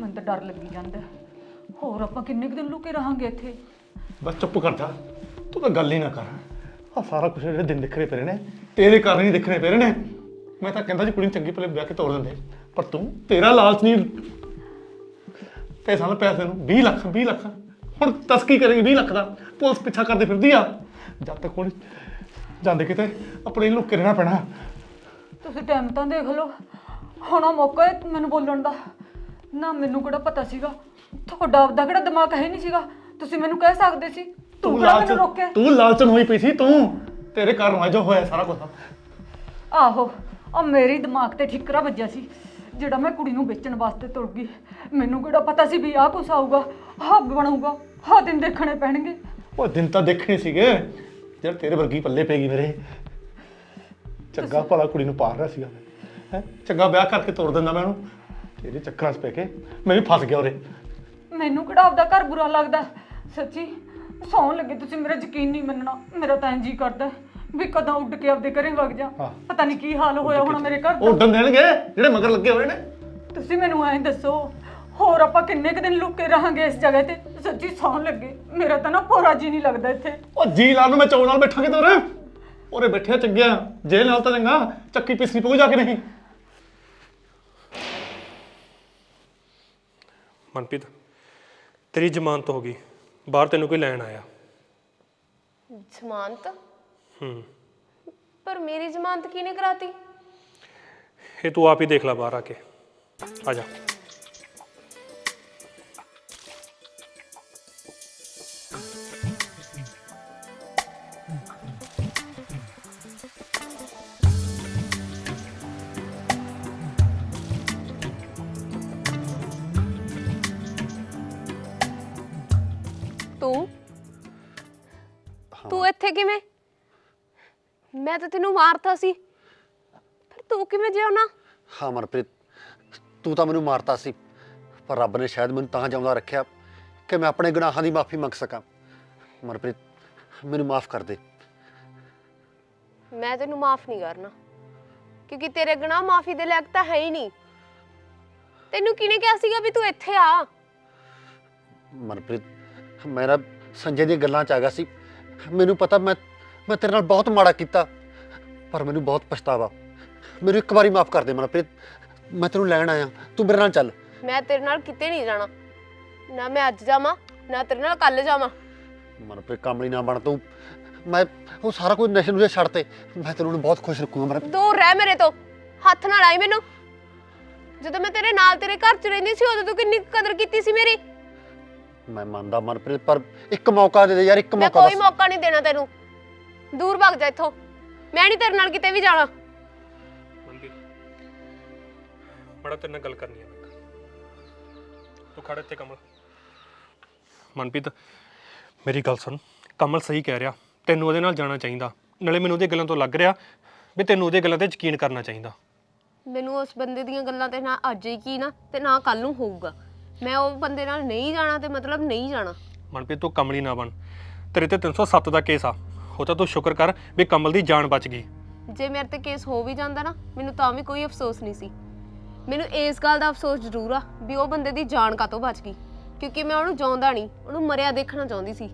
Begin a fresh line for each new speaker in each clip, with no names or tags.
ਮੈਨੂੰ ਤਾਂ ਡਰ ਲੱਗੀ ਜਾਂਦਾ ਹੈ। ਹੋਰ ਆਪਾਂ ਕਿੰਨੇ ਕੁ ਦਿਨ ਲੁਕੇ ਰਹਾਂਗੇ ਇੱਥੇ?
ਬਸ ਚੁੱਪ ਕਰ ਜਾ। ਤੂੰ ਤਾਂ ਗੱਲ ਹੀ ਨਾ ਕਰ। ਆ ਸਾਰਾ ਕੁਝ ਜਿਹੜੇ ਦਿਨ ਦਿਖਰੇ ਪਏ ਨੇ ਤੇਰੇ ਕਾਰਨ ਹੀ ਦਿਖਰੇ ਪਏ ਨੇ। ਮੈਂ ਤਾਂ ਕਹਿੰਦਾ ਜੀ ਕੁੜੀ ਨੂੰ ਚੰਗੀ ਭਲੇ ਵਿਆਹ ਕੇ ਤੋਰ ਦਿੰਦੇ। ਪਰ ਤੂੰ ਤੇਰਾ ਲਾਲਚ ਨਹੀਂ ਪੈਸਾ ਨਾਲ ਪੈਸੇ ਨੂੰ 20 ਲੱਖ 20 ਲੱਖ। ਹੁਣ ਤਸ ਕੀ ਕਰੇਗੀ 20 ਲੱਖ ਦਾ? ਪੁਲਿਸ ਪਿੱਛਾ ਕਰਦੇ ਫਿਰਦੀ ਆ। ਜਦ ਤੱਕ ਹੁਣ ਜਾਂਦੇ ਕਿਤੇ ਆਪਣੇ ਲੁੱਕੇ ਰਹਿਣਾ ਪੈਣਾ।
ਤੁਸੀਂ ਟਾਈਮ ਤਾਂ ਦੇਖ ਲਓ। ਹੁਣ ਆ ਮੌਕਾ ਹੈ ਮੈਨੂੰ ਬੋਲਣ ਦਾ। ਨਾ ਮੈਨੂੰ ਕਿਹੜਾ ਪਤਾ ਸੀਗਾ? ਤੁਹਾਡਾ ਆਪਦਾ ਕਿਹੜਾ ਦਿਮਾਗ ਹੈ ਨਹੀਂ ਸੀਗਾ? ਤੁਸੀਂ ਮੈਨੂੰ ਕਹਿ ਸਕਦੇ ਸੀ? ਤੂੰ ਕਿਹੜਾ ਮੈਨੂੰ ਰੋਕਿਆ?
ਤੂੰ ਲਾਲਚਨ ਹੋਈ ਪਈ ਸੀ ਤੂੰ। ਤੇਰੇ ਕਾਰਨ ਹੋਇਆ ਜੋ ਹੋਇਆ ਸਾਰਾ ਕੁਝ
ਆਹੋ ਆ ਮੇਰੀ ਦਿਮਾਗ ਤੇ ਠਿਕਰਾ ਵੱਜਿਆ ਸੀ। ਜਿਹੜਾ ਮੈਂ ਕੁੜੀ ਨੂੰ ਵੇਚਣ ਵਾਸਤੇ ਤੁਰ ਗਈ ਮੈਨੂੰ ਕਿਹੜਾ ਪਤਾ ਸੀ ਵੀ ਆਹ ਕੁਛ ਆਊਗਾ? ਆਹ ਬਣੂਗਾ ਆਹ ਦਿਨ ਦੇਖਣੇ ਪੈਣਗੇ।
ਉਹ ਦਿਨ ਤਾਂ ਦੇਖਣੇ ਸੀਗੇ। ਜਦ ਤੇਰੇ ਵਰਗੀ ਪੱਲੇ ਪੈਗੀ ਮੇਰੇ। ਚੰਗਾ ਭਲਾ ਕੁੜੀ ਨੂੰ ਪਾਲ ਰਿਹਾ ਸੀਗਾ ਹੈ? ਚੰਗਾ ਵਿਆਹ ਕਰਕੇ ਤੋਰ ਦਿੰਦਾ ਮੈਂ ਉਹਨੂੰ। ਤੇਰੇ ਚੱਕਰਾਂ 'ਚ ਪੈ ਕੇ ਮੈਂ ਵੀ ਫਸ ਗਿਆ ਉਰੇ।
ਮੈਨੂੰ ਕਿਹੜਾ ਆਪਦਾ ਘਰ ਬੁਰਾ ਲੱਗਦਾ? ਸੱਚੀ ਸੌਣ ਲੱਗੇ ਤੁਸੀਂ ਮੇਰਾ ਯਕੀਨ ਨਹੀਂ ਮੰਨਣਾ। ਮੇਰਾ ਤਾਂ ਇੰਜ ਹੀ ਕਰਦਾ ਵੀ ਕਦੋਂ ਉੱਡ ਕੇ ਆਪਦੇ ਘਰੇ ਵਗ ਜਾ।
ਹਾਂ।
ਪਤਾ ਨਹੀਂ ਕੀ ਹਾਲ ਹੋਇਆ ਹੋਣਾ ਮੇਰੇ ਘਰ
ਉਹ
ਦਾ
ਉੱਡਣ ਦੇਣਗੇ ਜਿਹੜੇ ਮਗਰ ਲੱਗੇ ਹੋਏ ਨੇ।
ਤੁਸੀਂ ਮੈਨੂੰ ਐਂ ਦੱਸੋ ਹੋਰ ਆਪਾਂ ਕਿੰਨੇ ਕੁ ਦਿਨ ਲੁਕੇ ਰਹਾਂਗੇ ਇਸ ਜਗ੍ਹਾ ਤੇ? ਸੱਚੀ ਸੌਣ ਲੱਗੇ ਮੇਰਾ ਤਾਂ ਨਾ ਪੂਰਾ ਜੀ ਨਹੀਂ ਲੱਗਦਾ ਇੱਥੇ।
ਉਹ ਜੀ ਲਾਲ ਨੂੰ ਮੈਂ ਚੌਂ ਨਾਲ ਬੈਠਾਂਗੇ ਤੋਰੇ ਉਰੇ ਬੈਠਿਆ ਚੰਗਿਆ ਜੇਲ੍ਹ ਨਾਲ ਤਾਂ ਚੰਗਾ ਚੱਕੀ ਪਿਸਣੀ ਪਊ ਜਾ ਕੇ ਨਹੀਂ।
ਮਨਪ੍ਰੀਤ ਤੇਰੀ ਜ਼ਮਾਨਤ ਹੋ ਗਈ। ਬਾਹਰ ਤੈਨੂੰ ਕੋਈ ਲੈਣ ਆਇਆ।
ਜ਼ਮਾਨਤ?
ਹੂੰ।
ਪਰ ਮੇਰੀ ਜ਼ਮਾਨਤ ਕਿਹਨੇ ਕਰਾਤੀ?
ਇਹ ਤੂੰ ਆਪ ਹੀ ਦੇਖ ਲੈ ਬਾਹਰ ਆ ਕੇ। ਆ ਜਾ।
ਤੂੰ? ਤੂੰ ਇੱਥੇ ਕਿਵੇਂ? ਮੈਂ ਤਾਂ ਤੈਨੂੰ ਮਾਰਤਾ ਸੀ। ਫਿਰ ਤੂੰ ਕਿਵੇਂ ਜਿਉਣਾ
ਹਾਂ ਮਨਪ੍ਰੀਤ ਤੂੰ ਤਾਂ ਮੈਨੂੰ ਮਾਰਤਾ ਸੀ। ਪਰ ਰੱਬ ਨੇ ਸ਼ਾਇਦ ਮੈਨੂੰ ਤਾਂ ਜਿਉਂਦਾ ਰੱਖਿਆ ਕਿ ਮੈਂ ਆਪਣੇ ਗੁਨਾਹਾਂ ਦੀ ਮਾਫੀ ਮੰਗ ਸਕਾਂ। ਮਨਪ੍ਰੀਤ ਮੈਨੂੰ ਮਾਫ ਕਰ ਦੇ।
ਮੈਂ ਤੈਨੂੰ ਮਾਫ ਨਹੀਂ ਕਰਨਾ। ਕਿਉਂਕਿ ਤੇਰੇ ਗੁਨਾਹ ਮਾਫੀ ਦੇ ਲਾਇਕ ਤਾਂ ਹੈ ਹੀ ਨਹੀਂ। ਤੈਨੂੰ ਕਿਹਨੇ ਕਿਹਾ ਸੀਗਾ ਵੀ ਤੂੰ ਇੱਥੇ ਆ?
ਮਨਪ੍ਰੀਤ ਮੇਰਾ ਸੰਜੇ ਦੀਆਂ ਗੱਲਾਂ ਚ ਆ ਗਿਆ ਸੀ। ਮੈਨੂੰ ਪਤਾ ਮੈਂ ਮੈਂ ਤੇਰੇ ਨਾਲ ਬਹੁਤ ਮਾੜਾ ਕੀਤਾ ਪਰ ਮੈਨੂੰ ਬਹੁਤ ਪਛਤਾਵਾ। ਮੈਨੂੰ ਇੱਕ ਵਾਰੀ ਮਾਫ ਕਰ ਦੇ ਮਨਪ੍ਰੀਤ ਮੈਂ ਤੈਨੂੰ ਲੈਣ ਆਇਆ ਤੂੰ ਮੇਰੇ ਨਾਲ ਚੱਲ।
ਮੈਂ ਤੇਰੇ ਨਾਲ ਕਿਤੇ ਨਹੀਂ ਜਾਣਾ। ਨਾ ਮੈਂ ਅੱਜ ਜਾਵਾਂ ਨਾ ਤੇਰੇ ਨਾਲ ਕੱਲ ਜਾਵਾਂ।
ਮਨਪ੍ਰੀਤ ਕਾਮਲੀ ਨਾ ਬਣ ਤੂੰ। ਮੈਂ ਉਹ ਸਾਰਾ ਕੁਝ ਨਸ਼ੇ ਨੂੰ ਛੱਡ ਤੇ ਮੈਂ ਤੈਨੂੰ ਹੁਣ ਬਹੁਤ ਖੁਸ਼ ਰੱਖੂਗਾ ਮਨਪ੍ਰੀਤ।
ਦੂਰ ਰਹਿ ਮੇਰੇ ਤੋਂ ਹੱਥ ਨਾਲ ਆਈ ਮੈਨੂੰ। ਜਦੋਂ ਮੈਂ ਤੇਰੇ ਨਾਲ ਤੇਰੇ ਘਰ ਚ ਰਹਿੰਦੀ ਸੀ ਉਦੋਂ ਤੂੰ ਕਿੰਨੀ ਕਦਰ ਕੀਤੀ ਸੀ ਮੇਰੀ?
ਮੈਂ ਮੰਨਦਾ ਮਨਪ੍ਰੀਤ ਪਰ ਇੱਕ ਮੌਕਾ ਦੇ ਦੇ ਯਾਰ ਇੱਕ
ਮੈਂ
ਮੌਕਾ
ਕੋਈ
ਬਸ
ਮੌਕਾ ਨਹੀਂ ਦੇਣਾ ਤੈਨੂੰ। ਦੂਰ ਭੱਜ ਜਾ ਇੱਥੋਂ। ਮੈਂ ਨਹੀਂ ਤੇਰੇ ਨਾਲ ਕਿਤੇ ਵੀ ਜਾਣਾ।
ਮਨਪ੍ਰੀਤ ਬੜਾ ਤੇਰੇ ਨਾਲ ਗੱਲ ਕਰਨੀ ਹੈ ਮੈਂ। ਤੂੰ ਖੜ ਇੱਥੇ ਕਮਲ। ਮਨਪ੍ਰੀਤ ਮੇਰੀ ਗੱਲ ਸੁਣ। ਕਮਲ ਸਹੀ ਕਹਿ ਰਿਹਾ। ਤੈਨੂੰ ਉਹਦੇ ਨਾਲ ਜਾਣਾ ਚਾਹੀਦਾ। ਨਾਲੇ ਮੈਨੂੰ ਉਹਦੀਆਂ ਗੱਲਾਂ ਤੋਂ ਲੱਗ ਰਿਹਾ ਵੀ ਤੈਨੂੰ ਉਹਦੀਆਂ ਗੱਲਾਂ ਤੇ ਯਕੀਨ ਕਰਨਾ ਚਾਹੀਦਾ।
ਮੈਨੂੰ ਉਸ ਬੰਦੇ ਦੀਆਂ ਗੱਲਾਂ ਤੇ ਨਾ ਅੱਜ ਹੀ ਕੀ ਨਾ ਤੇ ਨਾ ਕੱਲ ਨੂੰ ਹੋਊਗਾ। ਮੈਂ ਉਹ ਬੰਦੇ ਨਾਲ ਨਹੀਂ ਜਾਣਾ ਤੇ ਮਤਲਬ ਨਹੀਂ ਜਾਣਾ।
ਮਨਪ੍ਰੀਤ ਤੂੰ ਕਮਲੀ ਨਾ ਬਣ। ਤੇਰੇ ਤੇ 307 ਦਾ ਕੇਸ ਆ। ਉਹ ਤਾਂ ਤੂੰ ਸ਼ੁਕਰ ਕਰ ਵੀ ਕਮਲ ਦੀ ਜਾਨ ਬਚ ਗਈ।
ਜੇ ਮੇਰੇ ਤੇ ਕੇਸ ਹੋ ਵੀ ਜਾਂਦਾ ਨਾ ਮੈਨੂੰ ਤਾਂ ਵੀ ਕੋਈ ਅਫਸੋਸ ਨਹੀਂ ਸੀ। ਮੈਨੂੰ ਇਸ ਗੱਲ ਦਾ ਅਫਸੋਸ ਜ਼ਰੂਰ ਆ ਵੀ ਉਹ ਬੰਦੇ ਦੀ ਜਾਨ ਕਾਤੋਂ ਬਚ ਗਈ। ਕਿਉਂਕਿ ਮੈਂ ਉਹਨੂੰ ਜਿਉਂਦਾ ਨਹੀਂ ਉਹਨੂੰ ਮਰਿਆ ਦੇਖਣਾ ਚਾਹੁੰਦੀ ਸੀ।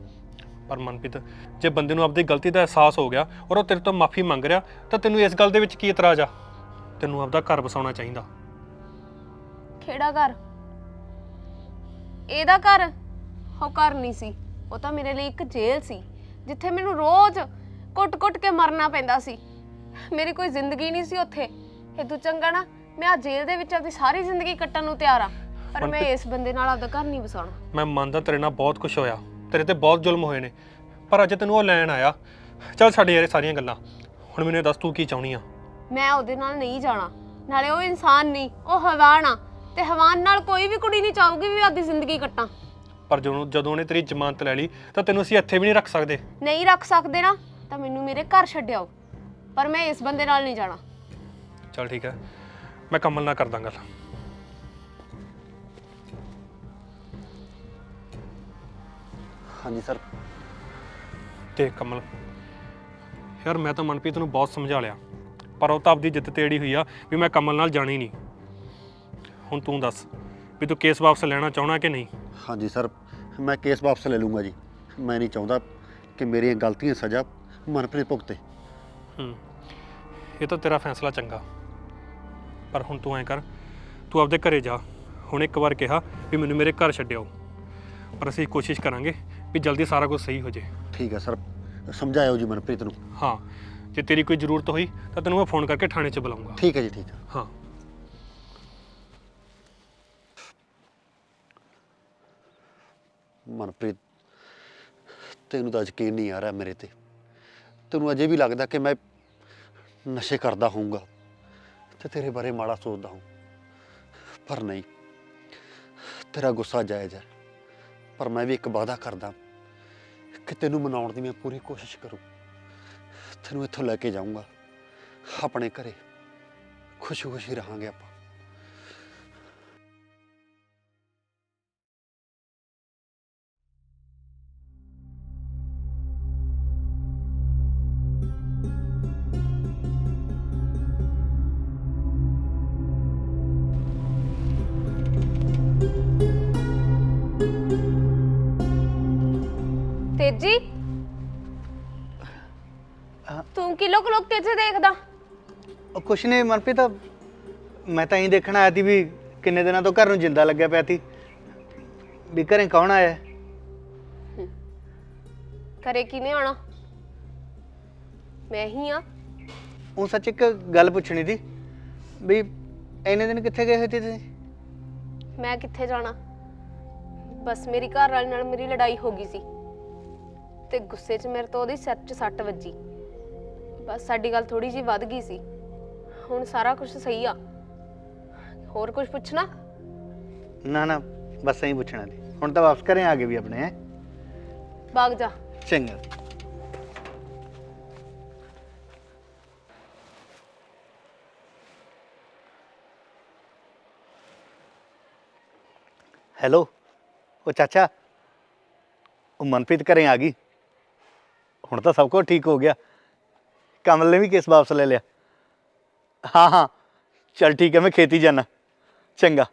ਪਰ ਮਨਪ੍ਰੀਤ ਜੇ ਬੰਦੇ ਨੂੰ ਆਪਣੀ ਗਲਤੀ ਦਾ ਅਹਿਸਾਸ ਹੋ ਗਿਆ ਔਰ ਉਹ ਤੇਰੇ ਤੋਂ ਮਾਫੀ ਮੰਗ ਰਿਹਾ ਤਾਂ ਤੈਨੂੰ ਇਸ ਗੱਲ ਦੇ ਵਿੱਚ ਕੀ ਇਤਰਾਜ਼ ਆ? ਤੈਨੂੰ ਆਪਦਾ ਘਰ ਵਸਾਉਣਾ ਚਾਹੀਦਾ।
ਕਿਹੜਾ ਘਰ। ਇਹਦਾ ਘਰ? ਉਹ ਘਰ ਨਹੀਂ ਸੀ। ਉਹ ਤਾਂ ਮੇਰੇ ਲਈ ਇੱਕ ਜੇਲ੍ਹ ਸੀ ਜਿੱਥੇ ਮੈਨੂੰ ਰੋਜ਼ ਕੁੱਟ-ਕੁੱਟ ਕੇ ਮਰਨਾ ਪੈਂਦਾ ਸੀ। ਮੇਰੀ ਕੋਈ ਜ਼ਿੰਦਗੀ ਨਹੀਂ ਸੀ ਉੱਥੇ। ਇਹ ਤੂੰ ਚੰਗਾ ਨਾ ਮੈਂ ਆ ਜੇਲ੍ਹ ਦੇ ਵਿੱਚ ਆਪਣੀ ਸਾਰੀ ਜ਼ਿੰਦਗੀ ਕੱਟਣ ਨੂੰ ਤਿਆਰ ਆ। ਪਰ ਮੈਂ ਇਸ ਬੰਦੇ ਨਾਲ ਆਪਦਾ ਘਰ ਨਹੀਂ ਵਸਾਉਣਾ।
ਮੈਂ ਮੰਨਦਾ ਤੇਰੇ ਨਾਲ ਬਹੁਤ ਕੁਝ ਹੋਇਆ। ਤੇਰੇ ਤੇ ਬਹੁਤ ਜ਼ੁਲਮ ਹੋਏ ਨੇ। ਪਰ ਅੱਜ ਤੈਨੂੰ ਉਹ ਲੈਣ ਆਇਆ। ਚੱਲ ਛੱਡ ਯਾਰ ਇਹ ਸਾਰੀਆਂ ਗੱਲਾਂ। ਹੁਣ ਮੈਨੂੰ ਇਹ ਦੱਸ ਤੂੰ ਕੀ ਚਾਹੁੰਦੀ ਆ?
ਮੈਂ ਉਹਦੇ ਨਾਲ ਨਹੀਂ ਜਾਣਾ। ਨਾਲੇ ਉਹ ਇਨਸਾਨ ਨਹੀਂ ਉਹ ਹਵਾਨ ਤੇ ਹਵਾਨ ਨਾਲ ਕੋਈ ਵੀ ਕੁੜੀ ਨਹੀਂ ਚਾਹੂਗੀ ਵੀ ਆਪਦੀ ਜ਼ਿੰਦਗੀ ਕੱਟਾਂ।
ਪਰ ਜਦੋਂ ਜਦੋਂ ਉਹਨੇ ਤੇਰੀ ਜ਼ਮਾਨਤ ਲੈ ਲਈ ਤਾਂ ਤੈਨੂੰ ਅਸੀਂ ਇੱਥੇ ਵੀ ਨਹੀਂ ਰੱਖ ਸਕਦੇ।
ਨਹੀਂ ਰੱਖ ਸਕਦੇ ਨਾ ਤਾਂ ਮੈਨੂੰ ਮੇਰੇ ਘਰ ਛੱਡਿਆਓ। ਪਰ ਮੈਂ ਇਸ ਬੰਦੇ ਨਾਲ ਨਹੀਂ ਜਾਣਾ।
ਚੱਲ ਠੀਕ ਹੈ ਮੈਂ ਕਮਲ ਨਾਲ ਕਰਦਾ ਗੱਲ।
ਹਾਂਜੀ ਸਰ।
ਤੇ ਕਮਲ ਯਾਰ ਮੈਂ ਤਾਂ ਮਨਪ੍ਰੀਤ ਨੂੰ ਬਹੁਤ ਸਮਝਾ ਲਿਆ। ਪਰ ਉਹ ਤਾਂ ਆਪਦੀ ਜਿੱਦ ਤੇ ਅੜੀ ਹੋਈ ਆ ਵੀ ਮੈਂ ਕਮਲ ਨਾਲ ਜਾਣੀ ਨਹੀਂ। ਹੁਣ ਤੂੰ ਦੱਸ ਵੀ ਤੂੰ ਕੇਸ ਵਾਪਸ ਲੈਣਾ ਚਾਹਣਾ ਕਿ ਨਹੀਂ?
ਹਾਂਜੀ ਸਰ ਮੈਂ ਕੇਸ ਵਾਪਸ ਲੈ ਲੂੰਗਾ ਜੀ। ਮੈਂ ਨਹੀਂ ਚਾਹੁੰਦਾ ਕਿ ਮੇਰੀਆਂ ਗਲਤੀਆਂ ਸਜ਼ਾ ਮਨਪ੍ਰੀਤ ਭੁਗਤੇ।
ਹੂੰ ਇਹ ਤਾਂ ਤੇਰਾ ਫੈਸਲਾ ਚੰਗਾ। ਪਰ ਹੁਣ ਤੂੰ ਐਂ ਕਰ ਤੂੰ ਆਪਦੇ ਘਰੇ ਜਾ। ਹੁਣ ਇੱਕ ਵਾਰ ਕਿਹਾ ਵੀ ਮੈਨੂੰ ਮੇਰੇ ਘਰ ਛੱਡਿਓ। ਪਰ ਅਸੀਂ ਕੋਸ਼ਿਸ਼ ਕਰਾਂਗੇ ਵੀ ਜਲਦੀ ਸਾਰਾ ਕੁਝ ਸਹੀ ਹੋ ਜੇ।
ਠੀਕ ਹੈ ਸਰ ਸਮਝਾਇਓ ਜੀ ਮਨਪ੍ਰੀਤ ਨੂੰ।
ਹਾਂ ਜੇ ਤੇਰੀ ਕੋਈ ਜ਼ਰੂਰਤ ਹੋਈ ਤਾਂ ਤੈਨੂੰ ਮੈਂ ਫੋਨ ਕਰਕੇ ਥਾਣੇ 'ਚ ਬੁਲਾਉਂਗਾ।
ਠੀਕ ਹੈ ਜੀ ਠੀਕ ਹੈ।
ਹਾਂ।
ਮਨਪ੍ਰੀਤ, ਤੈਨੂੰ ਤਾਂ ਯਕੀਨ ਨਹੀਂ ਆ ਰਿਹਾ ਮੇਰੇ ਤੇ। ਤੈਨੂੰ ਅਜੇ ਵੀ ਲੱਗਦਾ ਕਿ ਮੈਂ ਨਸ਼ੇ ਕਰਦਾ ਹੋਊਂਗਾ ਤੇ ਤੇਰੇ ਬਾਰੇ ਮਾੜਾ ਸੋਚਦਾ ਹਾਂ ਪਰ ਨਹੀਂ, ਤੇਰਾ ਗੁੱਸਾ ਜਾਇਜ਼ ਹੈ। ਪਰ ਮੈਂ ਵੀ ਇੱਕ ਵਾਅਦਾ ਕਰਦਾ ਕਿ ਤੈਨੂੰ ਮਨਾਉਣ ਦੀ ਮੈਂ ਪੂਰੀ ਕੋਸ਼ਿਸ਼ ਕਰੂੰ। ਤੈਨੂੰ ਇੱਥੋਂ ਲੈ ਕੇ ਜਾਊਂਗਾ। ਆਪਣੇ ਘਰੇ ਖੁਸ਼ੀ-ਖੁਸ਼ੀ ਰਹਾਂਗੇ ਆਪਾਂ।
ਤੇਜੀ ਤੂੰ ਕਿ ਲੋਕ ਲੋਕ ਤੇਜੇ ਦੇਖਦਾ?
ਉਹ ਕੁਛ ਨਹੀਂ ਮਨਪ੍ਰੀਤ ਮੈਂ ਤਾਂ ਇਹੀ ਦੇਖਣ ਆਇਆ ਸੀ ਵੀ ਕਿੰਨੇ ਦਿਨਾਂ ਤੋਂ ਘਰ ਨੂੰ ਜਿੰਦਾ ਲੱਗਿਆ ਪਿਆ ਸੀ। ਵੀ ਘਰੇ ਕੌਣ ਆਇਆ? ਹੈ?
ਘਰੇ ਕਿਨੇ ਆਉਣਾ? ਮੈਂ ਹੀ ਆ।
ਉਹ ਸੱਚ ਇੱਕ ਗੱਲ ਪੁੱਛਣੀ ਸੀ ਵੀ ਇੰਨੇ ਦਿਨ ਕਿੱਥੇ ਗਏ ਹੋਏ ਸੀ ਤੁਸੀਂ?
ਮੈਂ ਕਿੱਥੇ ਜਾਣਾ? ਬਸ ਮੇਰੀ ਘਰ ਵਾਲੀ ਨਾਲ ਮੇਰੀ ਲੜਾਈ ਹੋ ਗਈ ਸੀ। ਤੇ ਗੁੱਸੇ 'ਚ ਮੇਰੇ ਤੋਂ ਉਹਦੀ ਸਿਰ 'ਚ ਸੱਟ ਵੱਜੀ। ਬਸ ਸਾਡੀ ਗੱਲ ਥੋੜੀ ਜਿਹੀ ਵੱਧ ਗਈ ਸੀ। ਹੁਣ ਸਾਰਾ ਕੁਝ ਸਹੀ ਆ। ਹੋਰ ਕੁਝ ਪੁੱਛਣਾ?
ਨਾ ਨਾ ਬਸ ਐਂ ਪੁੱਛਣਾ ਸੀ। ਹੁਣ ਤਾਂ ਵਾਪਸ ਘਰੇ ਆ ਗਏ ਵੀ ਆਪਣੇ ਹੈਂ?
ਭਾਗ ਜਾ।
ਚੰਗਾ। ਹੈਲੋ ਉਹ ਚਾਚਾ ਉਹ ਮਨਪ੍ਰੀਤ ਘਰੇ ਆ ਗਈ? ਹੁਣ ਤਾਂ ਸਭ ਕੁਝ ਠੀਕ ਹੋ ਗਿਆ। ਕਮਲ ਨੇ ਵੀ ਕੇਸ ਵਾਪਸ ਲੈ ਲਿਆ। ਹਾਂ ਹਾਂ। ਚਲ ਠੀਕ ਹੈ, ਮੈਂ ਖੇਤੀ ਜਾਣਾ ਚੰਗਾ।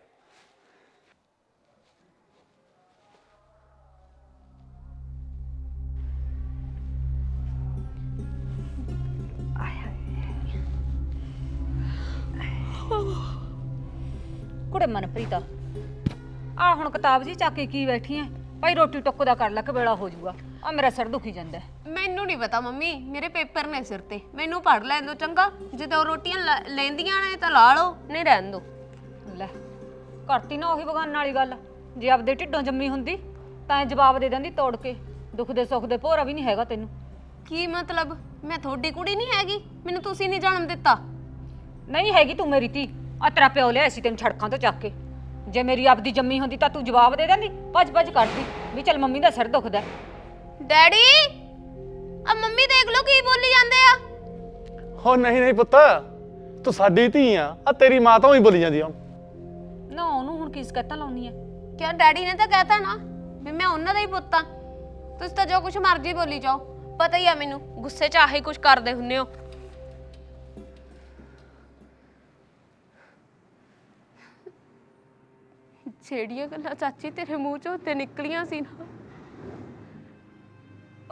ਕੁੜੇ ਮਨਪ੍ਰੀਤ ਆ ਹੁਣ ਕਿਤਾਬ ਜੀ ਚੱਕ ਕੇ ਕੀ ਬੈਠੀ ਐ? ਭਾਈ ਰੋਟੀ ਟੁੱਕ ਦਾ ਕਰ ਲੈ, ਕੇ ਵੇਲਾ ਹੋ ਜਾਊਗਾ ਆ ਮੇਰਾ ਸਿਰ ਦੁਖੀ ਜਾਂਦਾ ਹੈ।
ਮੈਨੂੰ ਨਹੀਂ ਪਤਾ ਮੰਮੀ ਮੇਰੇ ਪੇਪਰ ਨੇ ਸਿਰ ਤੇ। ਮੈਨੂੰ ਪੜ ਲੈਣ ਦੋ ਚੰਗਾ। ਜਦੋਂ ਰੋਟੀਆਂ ਲ- ਲੈਂਦੀਆਂ ਨੇ ਤਾਂ ਲਾ ਲਓ ਨਹੀਂ ਰਹਿਣ ਦੋ
ਲੈ ਕਰਤੀ ਨਾ ਉਹੀ ਬਗਾਨ ਵਾਲੀ ਗੱਲ। ਜੇ ਆਪਦੇ ਢਿੱਡੋਂ ਜੰਮੀ ਹੁੰਦੀ ਤਾਂ ਇਹ ਜਵਾਬ ਦੇ ਦਿੰਦੀ ਤੋੜ ਕੇ। ਦੁੱਖ ਦੇ ਸੁੱਖ ਦੇ ਭੋਰਾ ਵੀ ਨਹੀਂ ਹੈਗਾ ਤੈਨੂੰ।
ਕੀ ਮਤਲਬ? ਮੈਂ ਤੁਹਾਡੀ ਕੁੜੀ ਨਹੀਂ ਹੈਗੀ। ਮੈਨੂੰ ਤੁਸੀਂ ਨਹੀਂ ਜਨਮ ਦਿੱਤਾ।
ਨਹੀਂ ਹੈਗੀ ਤੂੰ ਮੇਰੀ ਧੀ। ਆ ਤੇਰਾ ਪਿਓ ਲਿਆ ਸੀ ਤੈਨੂੰ ਛੜਕਾਂ ਤੋਂ ਚੱਕ ਕੇ। ਜੇ ਮੇਰੀ ਆਪਦੀ ਜੰਮੀ ਹੁੰਦੀ ਤਾਂ ਤੂੰ ਜਵਾਬ ਦੇ ਦਿੰਦੀ। ਭੱਜ ਭੱਜ ਕਰਦੀ। ਵੀ ਚੱਲ ਮੰਮੀ ਦਾ ਸਿਰ ਦੁਖਦਾ ਹੈ।
ਡੈਡੀ ਆ ਮੰਮੀ ਦੇਖ ਲਓ ਕੀ ਬੋਲੀ ਜਾਂਦੇ ਆ।
ਹੋ ਨਹੀਂ ਨਹੀਂ ਪੁੱਤ ਤੂੰ ਸਾਡੀ ਧੀ ਆ ਆ ਤੇਰੀ ਮਾਂ ਤਾਂ ਹੀ ਬੋਲੀ ਜਾਂਦੀ ਆ।
ਨਾ ਉਹਨੂੰ ਹੁਣ ਕੀ ਸਕੈਤਾਂ ਲਾਉਣੀ ਐ
ਕਿਉਂ ਡੈਡੀ ਨੇ ਤਾਂ ਕਹਿਤਾ ਨਾ ਵੀ ਮੈਂ ਉਹਨਾਂ ਦਾ ਹੀ ਪੁੱਤ ਆ। ਤੁਸੀਂ ਤਾਂ ਜੋ ਕੁਝ ਮਰਜ਼ੀ ਬੋਲੀ ਜਾਓ ਪਤਾ ਹੀ ਆ ਮੈਨੂੰ ਗੁੱਸੇ 'ਚ ਆਹੀ ਕੁਝ ਕਰਦੇ ਹੁੰਨੇ ਹੋ। ਜਿਹੜੀਆਂ ਗੱਲਾਂ ਚਾਚੀ ਤੇਰੇ ਮੂੰਹ 'ਚੋਂ ਤੇ ਨਿਕਲੀਆਂ ਸੀ ਨਾ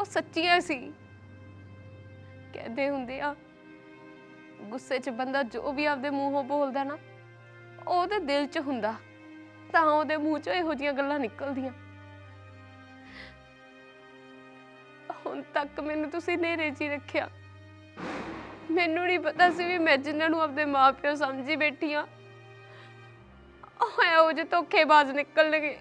ਉਹ ਸੱਚੀਆਂ ਸੀ। ਕਹਿੰਦੇ ਹੁੰਦੇ ਆ, ਗੁੱਸੇ 'ਚ ਬੰਦਾ ਜੋ ਵੀ ਆਪਦੇ ਮੂੰਹੋਂ ਬੋਲਦਾ ਨਾ, ਉਹ ਉਹਦੇ ਦਿਲ 'ਚ ਹੁੰਦਾ, ਤਾਂ ਉਹਦੇ ਮੂੰਹ 'ਚੋਂ ਇਹੋ ਜੀਆਂ ਗੱਲਾਂ ਨਿਕਲਦੀਆਂ। ਹੁਣ ਤੱਕ ਮੈਨੂੰ ਤੁਸੀਂ ਨੇਰੇ 'ਚ ਹੀ ਰੱਖਿਆ। ਮੈਨੂੰ ਨਹੀਂ ਪਤਾ ਸੀ ਵੀ ਮੈਂ ਜਿਨ੍ਹਾਂ ਨੂੰ ਆਪਦੇ ਮਾਪਿਓ ਸਮਝੀ ਬੈਠੀ ਆ ਉਹ ਇਹੋ ਜਿਹੇ ਧੋਖੇਬਾਜ਼ ਨਿਕਲਣਗੇ।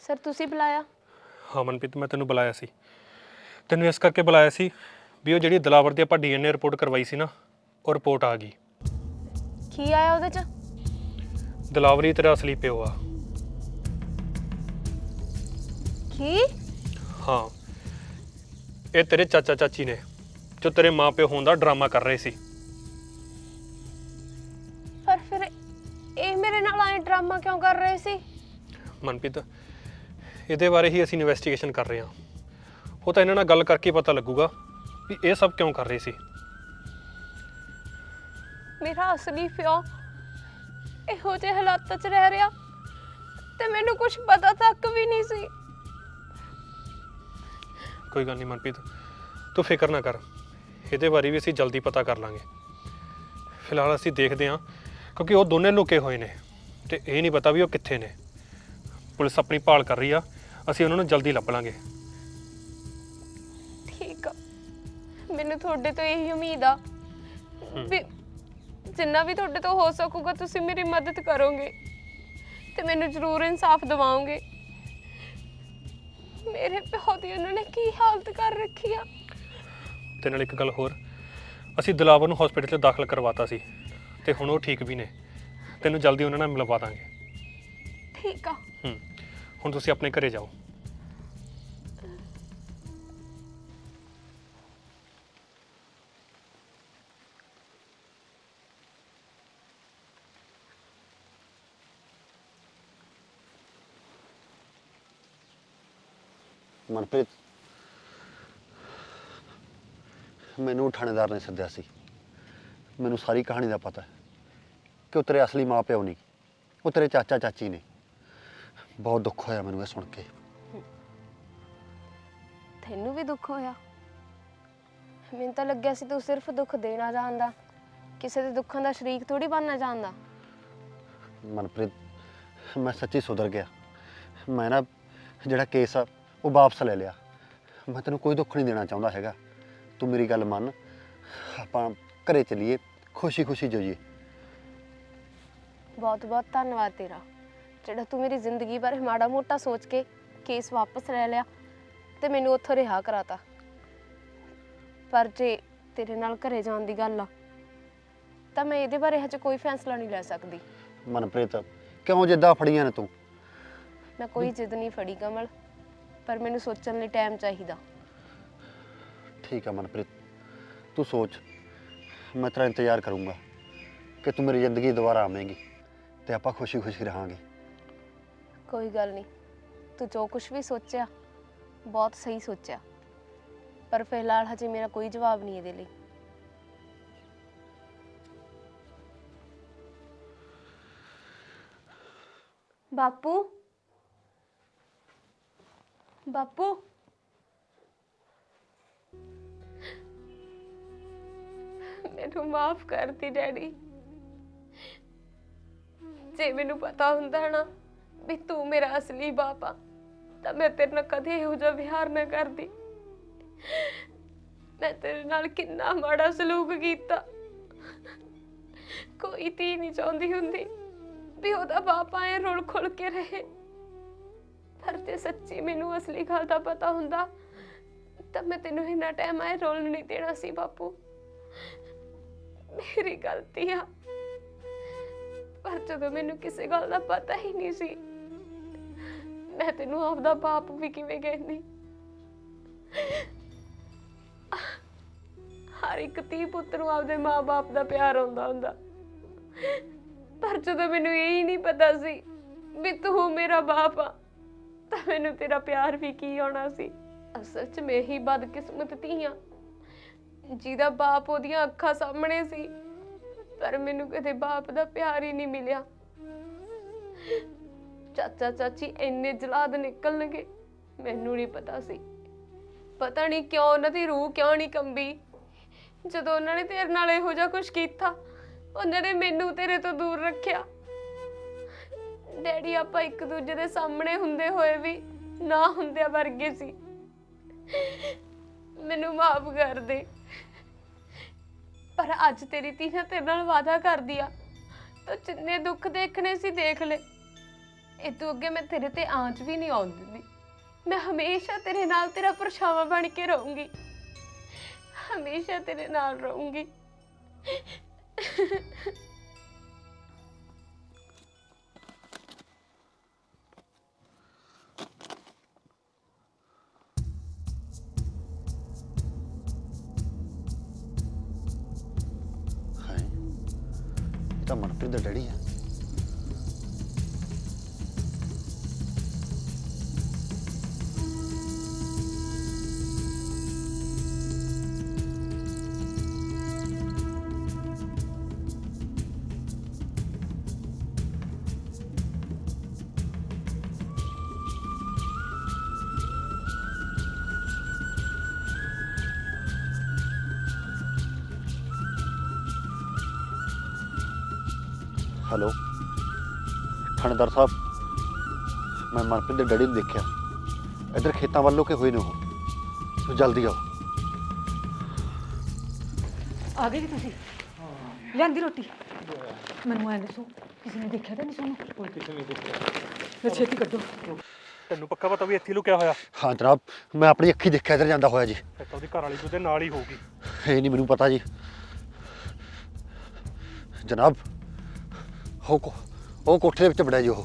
ਸਰ ਤੁਸੀਂ ਬੁਲਾਇਆ?
ਹਾਂ ਮਨਪ੍ਰੀਤ ਮੈਂ ਤੈਨੂੰ ਬੁਲਾਇਆ ਸੀ। ਤੈਨੂੰ ਇਸ ਕਰਕੇ ਬੁਲਾਇਆ ਸੀ ਵੀ ਉਹ ਜਿਹੜੀ ਦਲਾਵਰ ਦੀ ਆਪਾਂ ਡੀਐਨਏ ਰਿਪੋਰਟ ਕਰਵਾਈ ਸੀ ਨਾ ਉਹ ਰਿਪੋਰਟ ਆ ਗਈ।
ਕੀ ਆਇਆ ਉਹਦੇ 'ਚ?
ਦਲਾਵਰੀ ਤੇਰਾ ਅਸਲੀ ਪਿਓ ਆ।
ਕੀ?
ਹਾਂ। ਇਹ ਤੇਰੇ ਚਾਚਾ ਚਾਚੀ ਨੇ ਜੋ ਤੇਰੇ ਮਾਪਿਓ ਹੋਣ ਦਾ ਡਰਾਮਾ ਕਰ ਰਹੇ ਸੀ।
ਪਰ ਫਿਰ ਇਹ ਮੇਰੇ ਨਾਲ ਆਏ ਡਰਾਮਾ ਕਿਉਂ ਕਰ ਰਹੇ ਸੀ?
ਮਨਪ੍ਰੀਤ ਇਹਦੇ ਬਾਰੇ ਹੀ ਅਸੀਂ ਇਨਵੈਸਟੀਗੇਸ਼ਨ ਕਰ ਰਹੇ ਹਾਂ। ਉਹ ਤਾਂ ਇਹਨਾਂ ਨਾਲ ਗੱਲ ਕਰਕੇ ਪਤਾ ਲੱਗੂਗਾ ਵੀ ਇਹ ਸਭ ਕਿਉਂ ਕਰ ਰਹੇ ਸੀ।
ਮੇਰਾ ਅਸਲੀ ਪਿਓ ਇਹੋ ਜਿਹੇ ਹਾਲਾਤਾਂ 'ਚ ਰਹਿ ਰਿਹਾ ਤੇ ਮੈਨੂੰ ਕੁਝ ਪਤਾ ਤੱਕ ਵੀ ਨਹੀਂ ਸੀ।
ਕੋਈ ਗੱਲ ਨਹੀਂ ਮਨਪ੍ਰੀਤ ਤੂੰ ਫਿਕਰ ਨਾ ਕਰ। ਇਹਦੇ ਬਾਰੇ ਵੀ ਅਸੀਂ ਜਲਦੀ ਪਤਾ ਕਰ ਲਾਂਗੇ। ਫਿਲਹਾਲ ਅਸੀਂ ਦੇਖਦੇ ਹਾਂ ਕਿਉਂਕਿ ਉਹ ਦੋਨੇ ਲੁਕੇ ਹੋਏ ਨੇ ਤੇ ਇਹ ਨਹੀਂ ਪਤਾ ਵੀ ਉਹ ਕਿੱਥੇ ਨੇ। ਪੁਲਿਸ ਆਪਣੀ ਭਾਲ ਕਰ ਰਹੀ ਆ ਅਸੀਂ ਉਹਨਾਂ ਨੂੰ ਜਲਦੀ ਲੱਭ ਲਾਂਗੇ।
ਠੀਕ ਆ। ਮੈਨੂੰ ਤੁਹਾਡੇ ਤੋਂ ਇਹੀ ਉਮੀਦ ਆ ਵੀ ਜਿੰਨਾ ਵੀ ਤੁਹਾਡੇ ਤੋਂ ਹੋ ਸਕੂਗਾ ਤੁਸੀਂ ਮੇਰੀ ਮਦਦ ਕਰੋਗੇ ਤੇ ਮੈਨੂੰ ਜ਼ਰੂਰ ਇਨਸਾਫ ਦਿਵਾਓਗੇ। ਮੇਰੇ ਪਿਓ ਦੀ ਉਹਨਾਂ ਨੇ ਕੀ ਹਾਲਤ ਕਰ ਰੱਖੀ ਆ?
ਤੇ ਨਾਲ ਇੱਕ ਗੱਲ ਹੋਰ। ਅਸੀਂ ਦਿਲਾਵਰ ਨੂੰ ਹਸਪੀਟਲ 'ਚ ਦਾਖਲ ਕਰਵਾਤਾ ਸੀ ਤੇ ਹੁਣ ਉਹ ਠੀਕ ਵੀ ਨੇ। ਤੈਨੂੰ ਜਲਦੀ ਉਹਨਾਂ ਨਾਲ ਮਿਲਵਾ ਦਾਂਗੇ।
ਠੀਕ ਆ।
ਹੂੰ। ਹੁਣ ਤੁਸੀਂ ਆਪਣੇ ਘਰੇ ਜਾਓ।
ਮਨਪ੍ਰੀਤ ਮੈਨੂੰ ਥਾਣੇਦਾਰ ਨੇ ਸੱਦਿਆ ਸੀ। ਮੈਨੂੰ ਸਾਰੀ ਕਹਾਣੀ ਦਾ ਪਤਾ ਹੈ ਕਿ ਉਹ ਤੇਰੇ ਅਸਲੀ ਮਾਂ ਪਿਓ ਨਹੀਂ ਉਹ ਤੇਰੇ ਚਾਚਾ ਚਾਚੀ ਨੇ। ਬਹੁਤ ਦੁੱਖ ਹੋਇਆ ਮੈਨੂੰ ਇਹ ਸੁਣ ਕੇ।
ਤੈਨੂੰ ਵੀ ਦੁੱਖ ਹੋਇਆ? ਮੈਨੂੰ ਤਾਂ ਲੱਗਿਆ ਸੀ ਤੂੰ ਸਿਰਫ ਦੁੱਖ ਦੇਣਾ ਜਾਣਦਾ ਕਿਸੇ ਦੇ ਦੁੱਖਾਂ ਦਾ ਸ਼ਰੀਕ ਥੋੜੀ ਬਣਨਾ ਜਾਣਦਾ
ਮਨਪ੍ਰੀਤ ਮੈਂ ਸੱਚੀ ਸੁਧਰ ਗਿਆ। ਮੈਂ ਨਾ ਜਿਹੜਾ ਕੇਸ ਆ ਉਹ ਵਾਪਸ ਲੈ ਲਿਆ। ਮੈਂ ਤੈਨੂੰ ਕੋਈ ਦੁੱਖ ਨਹੀਂ ਦੇਣਾ ਚਾਹੁੰਦਾ ਹੈਗਾ। ਤੂੰ ਮੇਰੀ ਗੱਲ ਮੰਨ। ਆਪਾਂ ਘਰੇ ਚੱਲੀਏ ਖੁਸ਼ੀ-ਖੁਸ਼ੀ ਜੋਈਏ।
ਬਹੁਤ ਬਹੁਤ ਧੰਨਵਾਦ ਤੇਰਾ। ਜਿਹੜਾ ਤੂੰ ਮੇਰੀ ਜ਼ਿੰਦਗੀ ਬਾਰੇ ਮਾੜਾ ਮੋਟਾ ਸੋਚ ਕੇ ਕੇਸ ਵਾਪਸ ਲੈ ਲਿਆ ਤੇ ਮੈਨੂੰ ਉੱਥੋਂ ਰਿਹਾ ਕਰਾਤਾ। ਪਰ ਜੇ ਤੇਰੇ ਨਾਲ ਘਰੇ ਜਾਣ ਦੀ ਗੱਲ ਆ ਤਾਂ ਮੈਂ ਇਹਦੇ ਬਾਰੇ ਹਜੇ ਕੋਈ ਫੈਸਲਾ ਨਹੀਂ ਲੈ ਸਕਦੀ।
ਮਨਪ੍ਰੀਤ ਕਿਉਂ ਜਿੱਦਾਂ ਫੜੀਆਂ ਨੇ ਤੂੰ?
ਮੈਂ ਕੋਈ ਜਿੱਦ ਨਹੀਂ ਫੜੀ ਕਮਲ। ਪਰ ਮੈਨੂੰ ਸੋਚਣ ਲਈ ਟਾਈਮ ਚਾਹੀਦਾ।
ਠੀਕ ਆ ਮਨਪ੍ਰੀਤ ਤੂੰ ਸੋਚ। ਮੈਂ ਤੇਰਾ ਇੰਤਜ਼ਾਰ ਕਰੂੰਗਾ ਕਿ ਤੂੰ ਮੇਰੀ ਜ਼ਿੰਦਗੀ ਦੁਬਾਰਾ ਆਵੇਂਗੀ ਤੇ ਆਪਾਂ ਖੁਸ਼ੀ-ਖੁਸ਼ੀ ਰਹਾਂਗੇ।
ਕੋਈ ਗੱਲ ਨਹੀਂ। ਤੂੰ ਜੋ ਕੁਝ ਵੀ ਸੋਚਿਆ ਬਹੁਤ ਸਹੀ ਸੋਚਿਆ। ਪਰ ਫਿਲਹਾਲ ਹਜੇ ਮੇਰਾ ਕੋਈ ਜਵਾਬ ਨਹੀਂ ਇਹਦੇ ਲਈ। ਬਾਪੂ ਬਾਪੂ। ਮੈਨੂੰ ਮਾਫ ਕਰਤੀ ਡੈਡੀ। ਜੇ ਮੈਨੂੰ ਪਤਾ ਹੁੰਦਾ ਨਾ ਵੀ ਤੂੰ ਮੇਰਾ ਅਸਲੀ ਬਾਪ ਆ, ਤਾਂ ਮੈਂ ਤੇਰੇ ਨਾਲ ਕਦੇ ਇਹੋ ਜਿਹਾ ਵਿਹਾਰ ਨਾ ਕਰਦੀ। ਮੈਂ ਤੇਰੇ ਨਾਲ ਕਿੰਨਾ ਮਾੜਾ ਸਲੂਕ ਕੀਤਾ। ਕੋਈ ਧੀ ਨਹੀਂ ਚਾਹੁੰਦੀ ਹੁੰਦੀ ਵੀ ਉਹਦਾ ਬਾਪ ਆਏ ਰੁਲ ਖੁਲ ਕੇ ਰਹੇ। ਪਰ ਤੇ ਸੱਚੀ ਮੈਨੂੰ ਅਸਲੀ ਗੱਲ ਦਾ ਪਤਾ ਹੁੰਦਾ, ਤਾਂ ਮੈਂ ਤੈਨੂੰ ਇੰਨਾ ਟਾਈਮ ਆਏ ਰੋਲ ਨਹੀਂ ਦੇਣਾ ਸੀ ਬਾਪੂ। ਮੇਰੀ ਗਲਤੀ ਆ। ਪਰ ਜਦੋਂ ਮੈਨੂੰ ਕਿਸੇ ਗੱਲ ਦਾ ਪਤਾ ਹੀ ਨਹੀਂ ਸੀ, ਮੈਂ ਤੈਨੂੰ ਆਪਦਾ ਬਾਪ ਵੀ ਕਿਵੇਂ ਕਹਿੰਦੀ। ਹਰ ਇੱਕ ਧੀ ਪੁੱਤ ਨੂੰ ਆਪਦੇ ਮਾਪੇ ਦਾ ਪਿਆਰ ਆਉਂਦਾ ਹੁੰਦਾ। ਪਰ ਜਦੋਂ ਮੈਨੂੰ ਇਹ ਹੀ ਨਹੀਂ ਪਤਾ ਸੀ ਵੀ ਤੂੰ ਮੇਰਾ ਬਾਪ ਆ ਤਾਂ ਮੈਨੂੰ ਤੇਰਾ ਪਿਆਰ ਵੀ ਕੀ ਆਉਣਾ ਸੀ? ਅਸਲ 'ਚ ਮੈਂ ਹੀ ਬਦਕਿਸਮਤ ਧੀ ਆ ਜਿਹਦਾ ਬਾਪ ਉਹਦੀਆਂ ਅੱਖਾਂ ਸਾਹਮਣੇ ਸੀ, ਪਰ ਮੈਨੂੰ ਕਦੇ ਬਾਪ ਦਾ ਪਿਆਰ ਹੀ ਨਹੀਂ ਮਿਲਿਆ। ਚਾਚਾ ਚਾਚੀ ਇੰਨੇ ਜਲਾਦ ਨਿਕਲਣਗੇ, ਮੈਨੂੰ ਨਹੀਂ ਪਤਾ ਸੀ। ਪਤਾ ਨਹੀਂ ਕਿਉਂ ਉਹਨਾਂ ਦੀ ਰੂਹ ਕਿਉਂ ਨਹੀਂ ਕੰਬੀ। ਜਦੋਂ ਉਹਨਾਂ ਨੇ ਤੇਰੇ ਨਾਲ ਇਹੋ ਜਿਹਾ ਕੁਝ ਕੀਤਾ, ਉਹਨਾਂ ਨੇ ਮੈਨੂੰ ਤੇਰੇ ਤੋਂ ਦੂਰ ਰੱਖਿਆ। ਡੈਡੀ ਆਪਾਂ ਇੱਕ ਦੂਜੇ ਦੇ ਸਾਹਮਣੇ ਹੁੰਦੇ ਹੋਏ ਵੀ ਨਾ ਹੁੰਦਿਆਂ ਵਰਗੇ ਸੀ। ਮੈਨੂੰ ਮਾਫ ਕਰ ਦੇ। ਪਰ ਅੱਜ ਤੇਰੀ ਧੀ ਨੇ ਤੇਰੇ ਨਾਲ ਵਾਅਦਾ ਕਰਦੀ ਆ। ਤੂੰ ਜਿੰਨੇ ਦੁੱਖ ਦੇਖਣੇ ਸੀ ਦੇਖ ਲੈ। ਇਹ ਤੋਂ ਅੱਗੇ ਮੈਂ ਤੇਰੇ ਤੇ ਆਂਚ ਵੀ ਨਹੀਂ ਆਉਣ ਦਿੰਦੀ। ਮੈਂ ਹਮੇਸ਼ਾ ਤੇਰੇ ਨਾਲ ਤੇਰਾ ਪਰਛਾਵਾਂ ਬਣ ਕੇ ਰਹੂੰਗੀ। ਹਮੇਸ਼ਾ ਤੇਰੇ ਨਾਲ ਰਹੂੰਗੀ।
ਹੈਲੋ। ਥਾਣੇਦਾਰ ਸਾਹਿਬ ਮੈਂ ਮਨਪ੍ਰੀਤ ਦੇ ਡੈਡੀ ਨੂੰ ਦੇਖਿਆ। ਇੱਧਰ ਖੇਤਾਂ ਵੱਲ ਲੁਕੇ ਹੋਏ ਨੇ ਉਹ। ਤੁਸੀਂ ਜਲਦੀ ਆਓ।
ਆ ਗਏ ਜੀ ਤੁਸੀਂ? ਲਿਆਂਦੀ ਰੋਟੀ? ਮੈਨੂੰ ਐਂ ਦੱਸੋ ਕਿਸੇ ਨੇ ਦੇਖਿਆ ਤਾਂ ਨਹੀਂ ਸਾਨੂੰ?
ਕੋਈ ਕਿਸੇ ਨਹੀਂ ਦੇਖਿਆ।
ਫਿਰ ਛੇਤੀ ਕੱਢੋ।
ਤੈਨੂੰ ਪੱਕਾ ਪਤਾ ਵੀ ਇੱਥੇ ਹੀ ਲੁਕਿਆ ਹੋਇਆ?
ਹਾਂ ਜਨਾਬ ਮੈਂ ਆਪਣੀ ਅੱਖੀ ਦੇਖਿਆ ਇੱਧਰ ਜਾਂਦਾ ਹੋਇਆ ਜੀ।
ਫਿਰ ਤਾਂ ਉਹਦੀ ਘਰ ਵਾਲੀ ਉਹਦੇ ਨਾਲ ਹੀ ਹੋਊਗੀ।
ਇਹ ਨਹੀਂ ਮੈਨੂੰ ਪਤਾ ਜੀ। ਜਨਾਬ ਉਹ ਕੋ- ਉਹ ਕੋਠੇ ਦੇ ਵਿੱਚ ਬੜਿਆ ਜੀ ਉਹ।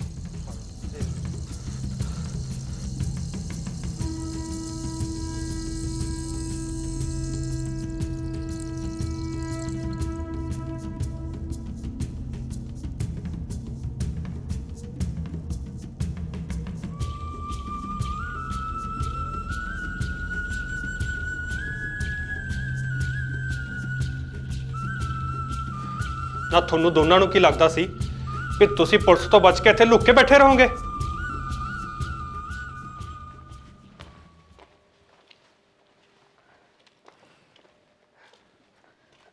ਨਾ ਤੁਹਾਨੂੰ ਦੋਨਾਂ ਨੂੰ ਕੀ ਲੱਗਦਾ ਸੀ? ਵੀ ਤੁਸੀਂ ਪੁਲਿਸ ਤੋਂ ਬਚ ਕੇ ਇੱਥੇ ਲੁੱਕ ਕੇ ਬੈਠੇ ਰਹੋਗੇ।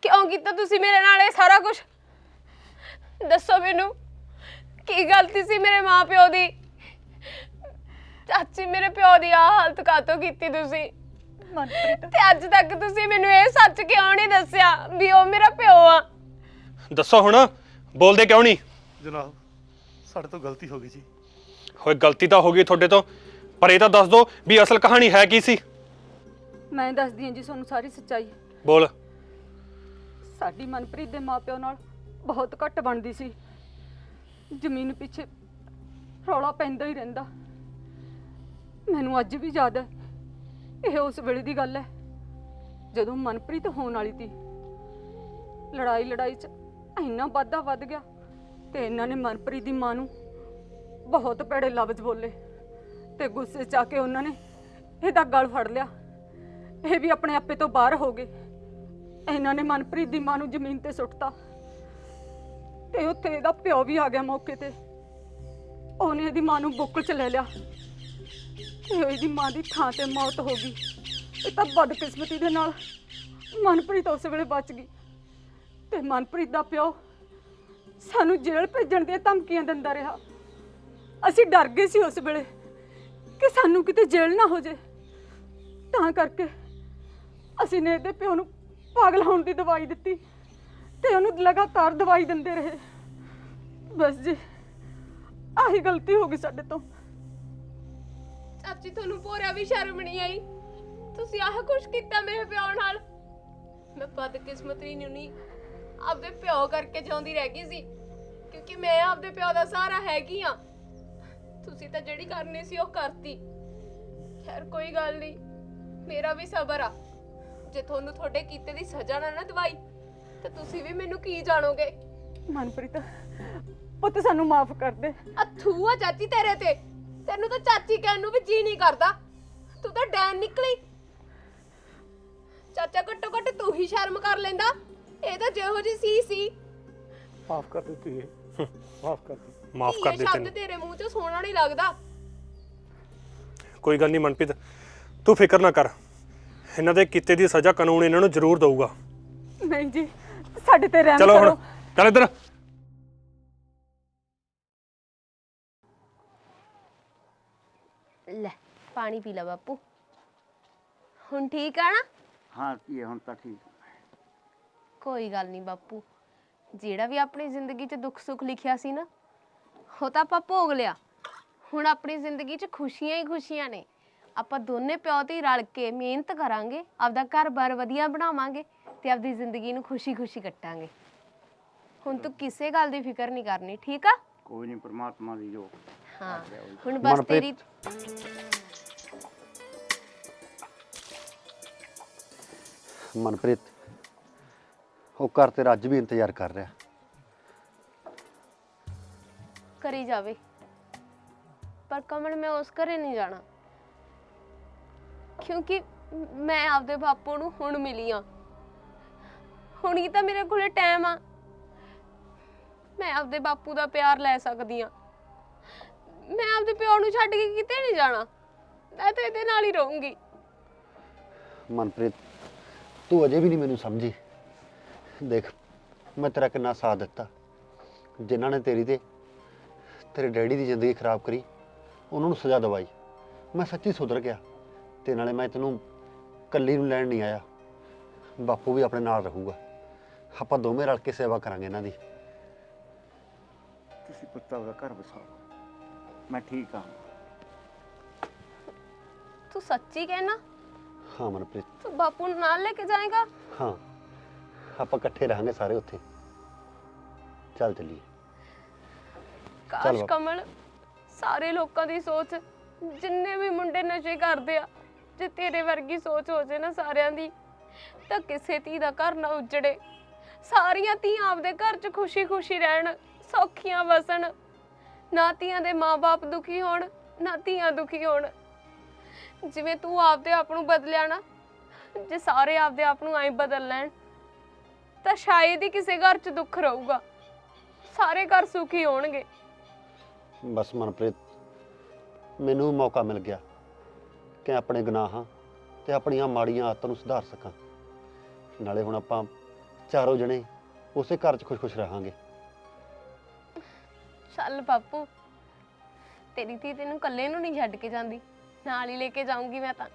ਕਿਉਂ ਕੀਤਾ ਤੁਸੀਂ ਮੇਰੇ ਨਾਲ ਇਹ ਸਾਰਾ ਕੁਝ ਦੱਸੋ ਮੈਨੂੰ ਕੀ ਗਲਤੀ ਸੀ ਮੇਰੇ ਮਾਪਿਓ ਦੀ? ਚਾਚੀ ਮੇਰੇ ਪਿਓ ਦੀ ਆ ਹਾਲਤ ਕਾਤੋਂ ਕੀਤੀ ਤੁਸੀਂ?
ਮਨਪ੍ਰੀਤ।
ਤੇ ਅੱਜ ਤੱਕ ਤੁਸੀਂ ਮੈਨੂੰ ਇਹ ਸੱਚ ਕਿਉਂ ਨਹੀਂ ਦੱਸਿਆ ਵੀ ਉਹ ਮੇਰਾ ਪਿਓ ਆ?
ਦੱਸੋ ਹੁਣ ਬੋਲਦੇ ਕਿਉਂ ਨਹੀਂ?
ਜਨਾਬ ਸਾਡੇ ਤੋਂ ਗਲਤੀ ਹੋ ਗਈ ਜੀ।
ਹੋਏ ਗਲਤੀ ਤਾਂ ਹੋ ਗਈ ਤੁਹਾਡੇ ਤੋਂ ਪਰ ਇਹ ਤਾਂ ਦੱਸ ਦਿਓ ਵੀ ਅਸਲ ਕਹਾਣੀ ਹੈ ਕੀ ਸੀ।
ਮੈਂ ਦੱਸਦੀ ਹਾਂ ਜੀ ਤੁਹਾਨੂੰ ਸਾਰੀ ਸੱਚਾਈ।
ਬੋਲ।
ਸਾਡੀ ਮਨਪ੍ਰੀਤ ਦੇ ਮਾਪਿਓ ਨਾਲ ਬਹੁਤ ਘੱਟ ਬਣਦੀ ਸੀ। ਜ਼ਮੀਨ ਪਿੱਛੇ ਰੌਲਾ ਪੈਂਦਾ ਹੀ ਰਹਿੰਦਾ। ਮੈਨੂੰ ਅੱਜ ਵੀ ਯਾਦ ਹੈ ਇਹ ਉਸ ਵੇਲੇ ਦੀ ਗੱਲ ਹੈ ਜਦੋਂ ਮਨਪ੍ਰੀਤ ਹੋਣ ਵਾਲੀ ਸੀ। ਲੜਾਈ ਲੜਾਈ 'ਚ ਇੰਨਾ ਵਾਧਾ ਵੱਧ ਗਿਆ। ਤੇ ਇਹਨਾਂ ਨੇ ਮਨਪ੍ਰੀਤ ਦੀ ਮਾਂ ਨੂੰ ਬਹੁਤ ਭੈੜੇ ਲਫ਼ਜ਼ ਬੋਲੇ ਤੇ ਗੁੱਸੇ 'ਚ ਆ ਕੇ ਉਹਨਾਂ ਨੇ ਇਹਦਾ ਗਲ ਫੜ ਲਿਆ। ਇਹ ਵੀ ਆਪਣੇ ਆਪੇ ਤੋਂ ਬਾਹਰ ਹੋ ਗਏ। ਇਹਨਾਂ ਨੇ ਮਨਪ੍ਰੀਤ ਦੀ ਮਾਂ ਨੂੰ ਜ਼ਮੀਨ ਤੇ ਸੁੱਟਤਾ। ਤੇ ਉੱਥੇ ਇਹਦਾ ਪਿਓ ਵੀ ਆ ਗਿਆ ਮੌਕੇ ਤੇ। ਉਹਨੇ ਇਹਦੀ ਮਾਂ ਨੂੰ ਬੁੱਕਲ ਚ ਲੈ ਲਿਆ। ਤੇ ਇਹਦੀ ਮਾਂ ਦੀ ਥਾਂ ਤੇ ਮੌਤ ਹੋ ਗਈ। ਇਹ ਤਾਂ ਬਦਕਿਸਮਤੀ ਦੇ ਨਾਲ ਮਨਪ੍ਰੀਤ ਉਸ ਵੇਲੇ ਬਚ ਗਈ। ਤੇ ਮਨਪ੍ਰੀਤ ਦਾ ਪਿਓ ਸਾਨੂੰ ਜੇਲ੍ਹ ਭੇਜਣ ਦੀਆਂ ਧਮਕੀਆਂ ਦਿੰਦਾ ਰਿਹਾ। ਅਸੀਂ ਡਰ ਗਏ ਸੀ ਉਸ ਵੇਲੇ ਕਿ ਸਾਨੂੰ ਕਿਤੇ ਜੇਲ੍ਹ ਨਾ ਹੋ ਜੇ। ਤਾਂ ਕਰਕੇ ਅਸੀਂ ਨੇ ਇਹਦੇ ਪਿਓ ਨੂੰ ਪਾਗਲ ਹੋਣ ਦੀ ਦਵਾਈ ਦਿੱਤੀ ਤੇ ਉਹਨੂੰ ਲਗਾਤਾਰ ਦਵਾਈ ਦਿੰਦੇ ਰਹੇ। ਬਸ ਜੀ, ਆਹੀ ਗਲਤੀ ਹੋ ਗਈ ਸਾਡੇ ਤੋਂ।
ਚਾਚੀ, ਤੁਹਾਨੂੰ ਪੂਰਾ ਵੀ ਸ਼ਰਮ ਨਹੀਂ ਆਈ? ਤੁਸੀਂ ਆਹ ਕੁਛ ਕੀਤਾ ਮੇਰੇ ਪਿਓ ਨਾਲ? ਮੈਂ ਬਦਕਿਸਮਤੀ ਨਹੀਂ ਨਹੀਂ ਆਪਦੇ ਪਿਓ ਕਰਕੇ ਜਿਉਂਦੀ ਰਹਿ ਗਈ ਸੀ। ਕਿਉਂਕਿ ਮੈਂ ਆਪਦੇ ਪਿਓ ਦਾ ਸਹਾਰਾ ਹੈਗੀ ਆ। ਤੁਸੀਂ ਤਾਂ ਜਿਹੜੀ ਕਰਨੀ ਸੀ ਉਹ ਕਰਤੀ। ਖੈਰ ਕੋਈ ਗੱਲ ਨਹੀਂ। ਮੇਰਾ ਵੀ ਸਬਰ ਆ। ਜੇ ਤੁਹਾਨੂੰ ਤੁਹਾਡੇ ਕੀਤੇ ਦੀ ਸਜ਼ਾ ਨਾ ਨਾ ਦਵਾਈ ਤਾਂ ਤੁਸੀਂ ਵੀ ਮੈਨੂੰ ਕੀ ਜਾਣੋਗੇ?
ਮਨਪ੍ਰੀਤ ਪੁੱਤ ਸਾਨੂੰ ਮਾਫ ਕਰ ਦੇ।
ਅਥੂ ਆ ਚਾਚੀ ਤੇਰੇ ਤੇ। ਤੈਨੂੰ ਤਾਂ ਚਾਚੀ ਕਹਿਣ ਨੂੰ ਵੀ ਜੀ ਨਹੀਂ ਕਰਦਾ। ਤੂੰ ਤਾਂ ਡੈਨ ਨਿਕਲੀ। ਚਾਚਾ ਘੱਟੋ ਘੱਟ ਤੂੰ ਹੀ ਸ਼ਰਮ ਕਰ ਲੈਂਦਾ। ਇਹ ਤਾਂ ਜਿਹੋ ਜੀ ਸੀ ਸੀ।
ਮਾਫ ਕਰ ਦਿੱਤੀ ਹੈ ਮਾਫ ਕਰ ਦਿੱਤੀ।
ਮਾਫ ਕਰ
ਇਹ
ਦੇ
ਸ਼ਬਦ
ਤੈਨੂੰ
ਤੇਰੇ ਮੂੰਹ 'ਚ ਸੋਹਣਾ ਨਹੀਂ ਲੱਗਦਾ।
ਕੋਈ ਗੱਲ ਨਹੀਂ ਮਨਪ੍ਰੀਤ ਤੂੰ ਫਿਕਰ ਨਾ ਕਰ। ਇਹਨਾਂ ਦੇ ਕੀਤੇ ਦੀ ਸਜ਼ਾ ਕਾਨੂੰਨ ਇਹਨਾਂ ਨੂੰ ਜ਼ਰੂਰ ਦਊਗਾ।
ਨਹੀਂ ਜੀ ਸਾਡੇ ਤੇ ਰਹਿਮ
ਚਲੋ ਹੁਣ
ਕਰੋ।
ਚੱਲ ਇੱਧਰ।
ਲੈ ਪਾਣੀ ਪੀ ਲੈ ਬਾਪੂ। ਹੁਣ ਠੀਕ ਆ ਨਾ?
ਹਾਂ ਇਹ ਹੁਣ ਤਾਂ ਠੀਕ।
ਕੋਈ ਗੱਲ ਨਹੀਂ ਬਾਪੂ। ਜਿਹੜਾ ਵੀ ਆਪਣੀ ਜ਼ਿੰਦਗੀ 'ਚ ਦੁੱਖ ਸੁੱਖ ਲਿਖਿਆ ਸੀ ਨਾ ਉਹ ਤਾਂ ਆਪਾਂ ਭੋਗ ਲਿਆ। ਹੁਣ ਆਪਣੀ ਜ਼ਿੰਦਗੀ 'ਚ ਖੁਸ਼ੀਆਂ ਹੀ ਖੁਸ਼ੀਆਂ ਨੇ। ਆਪਾਂ ਦੋਨੇ ਪਿਓ ਧੀ ਰਲ ਕੇ ਮਿਹਨਤ ਕਰਾਂਗੇ ਆਪਦਾ ਘਰ-ਬਾਰ ਵਧੀਆ ਬਣਾਵਾਂਗੇ ਤੇ ਆਪਦੀ ਜ਼ਿੰਦਗੀ ਨੂੰ ਖੁਸ਼ੀ-ਖੁਸ਼ੀ ਕੱਟਾਂਗੇ। ਹੁਣ ਤੂੰ ਕਿਸੇ ਗੱਲ ਦੀ ਫਿਕਰ ਨਹੀਂ ਕਰਨੀ ਠੀਕ ਆ?
ਕੋਈ ਨਹੀਂ ਪ੍ਰਮਾਤਮਾ ਦੀ ਜੋ।
ਹਾਂ ਹੁਣ ਬਸ ਤੇਰੀ
ਮਨਪ੍ਰੀਤ ਉਹ ਘਰ ਤੇਰਾ ਅੱਜ ਵੀ ਇੰਤਜ਼ਾਰ ਕਰ ਰਿਹਾ।
ਕਰੀ ਜਾਵੇ। ਪਰ ਕਮਲ ਮੈਂ ਉਸ ਘਰੇ ਨਹੀਂ ਜਾਣਾ। ਕਿਉਂਕਿ ਮੈਂ ਆਪਦੇ ਬਾਪੂ ਨੂੰ ਹੁਣ ਮਿਲੀ ਆ। ਹੁਣ ਹੀ ਤਾਂ ਮੇਰੇ ਕੋਲੇ ਟਾਈਮ ਆ। ਮੈਂ ਆਪਦੇ ਬਾਪੂ ਦਾ ਪਿਆਰ ਲੈ ਸਕਦੀ ਆ। ਮੈਂ ਆਪਦੇ ਪਿਓ ਨੂੰ ਛੱਡ ਕੇ ਕਿਤੇ ਨਹੀਂ ਜਾਣਾ। ਮੈਂ ਤਾਂ ਇਹਦੇ ਨਾਲ ਹੀ ਰਹੂੰਗੀ।
ਮਨਪ੍ਰੀਤ ਤੂੰ ਅਜੇ ਵੀ ਨਹੀਂ ਮੈਨੂੰ ਸਮਝੀ। ਦੇਖ ਮੈਂ ਤੇਰਾ ਕਿੰਨਾ ਸਾਥ ਦਿੱਤਾ। ਜਿਨ੍ਹਾਂ ਨੇ ਤੇਰੀ ਤੇ ਤੇਰੇ ਡੈਡੀ ਦੀ ਜ਼ਿੰਦਗੀ ਖਰਾਬ ਕਰੀ ਉਹਨਾਂ ਨੂੰ ਸਜ਼ਾ ਦਵਾਈ। ਮੈਂ ਸੱਚੀ ਸੁਧਰ ਗਿਆ ਤੇ ਨਾਲੇ ਮੈਂ ਤੈਨੂੰ ਕੱਲੀ ਨੂੰ ਲੈਣ ਨਹੀਂ ਆਇਆ। ਬਾਪੂ ਵੀ ਆਪਣੇ ਨਾਲ ਰਹੂਗਾ। ਆਪਾਂ ਦੋਵੇਂ ਰਲ ਕੇ ਸੇਵਾ ਕਰਾਂਗੇ ਇਹਨਾਂ ਦੀ।
ਤੁਸੀਂ ਪੁੱਤਾਂ ਦਾ ਘਰ ਵਸਾਓ। ਮੈਂ ਠੀਕ ਹਾਂ।
ਤੂੰ ਸੱਚੀ ਕਹਿਣਾ?
ਹਾਂ ਮਨਪ੍ਰੀਤ।
ਤੂੰ ਬਾਪੂ ਨੂੰ ਨਾਲ ਲੈ ਕੇ ਜਾਏਗਾ?
ਹਾਂ। ਆਪਾਂ ਇਕੱਠੇ ਰਹਾਂਗੇ ਸਾਰੇ ਉੱਥੇ। ਚੱਲ ਚੱਲੀਏ।
ਕਾਸ਼। ਕਮਲ ਸਾਰੇ ਲੋਕਾਂ ਦੀ ਸੋਚ ਜਿੰਨੇ ਵੀ ਮੁੰਡੇ ਨਸ਼ੇ ਕਰਦੇ ਆ ਜੇ ਤੇਰੇ ਵਰਗੀ ਸੋਚ ਹੋ ਜੇ ਨਾ ਸਾਰਿਆਂ ਦੀ ਤਾਂ ਕਿਸੇ ਧੀ ਦਾ ਘਰ ਨਾ ਉਜੜੇ। ਸਾਰੀਆਂ ਧੀਆਂ ਆਪਦੇ ਘਰ 'ਚ ਖੁਸ਼ੀ-ਖੁਸ਼ੀ ਰਹਿਣ ਸੌਖੀਆਂ ਵਸਣ। ਨਾ ਧੀਆਂ ਦੇ ਮਾਪੇ ਦੁਖੀ ਹੋਣ ਨਾ ਧੀਆਂ ਦੁਖੀ ਹੋਣ। ਜਿਵੇਂ ਤੂੰ ਆਪਦੇ ਆਪ ਨੂੰ ਬਦਲਿਆ ਨਾ ਜੇ ਸਾਰੇ ਆਪਦੇ ਆਪ ਨੂੰ ਐਂ ਬਦਲ ਲੈਣ ਤਾਂ ਸ਼ਾਇਦ ਹੀ ਕਿਸੇ ਘਰ 'ਚ ਦੁੱਖ ਰਹੂਗਾ। ਸਾਰੇ ਘਰ ਸੁਖੀ ਹੋਣਗੇ।
ਬਸ ਮਨਪ੍ਰੀਤ ਮੈਨੂੰ ਮੌਕਾ ਮਿਲ ਗਿਆ ਕਿ ਆਪਣੇ ਗੁਨਾਹਾਂ ਤੇ ਆਪਣੀਆਂ ਮਾੜੀਆਂ ਆਦਤਾਂ ਨੂੰ ਸੁਧਾਰ ਸਕਾਂ। ਨਾਲੇ ਹੁਣ ਆਪਾਂ ਚਾਰੋਂ ਜਣੇ ਉਸੇ ਘਰ 'ਚ ਖੁਸ਼-ਖੁਸ਼ ਰਹਾਂਗੇ।
ਚੱਲ ਬਾਪੂ ਤੇਰੀ ਧੀ ਤੈਨੂੰ ਇਕੱਲੇ ਨੂੰ ਨਹੀਂ ਛੱਡ ਕੇ ਜਾਂਦੀ। ਨਾਲ ਹੀ ਲੈ ਕੇ ਜਾਊਂਗੀ ਮੈਂ ਤਾਂ।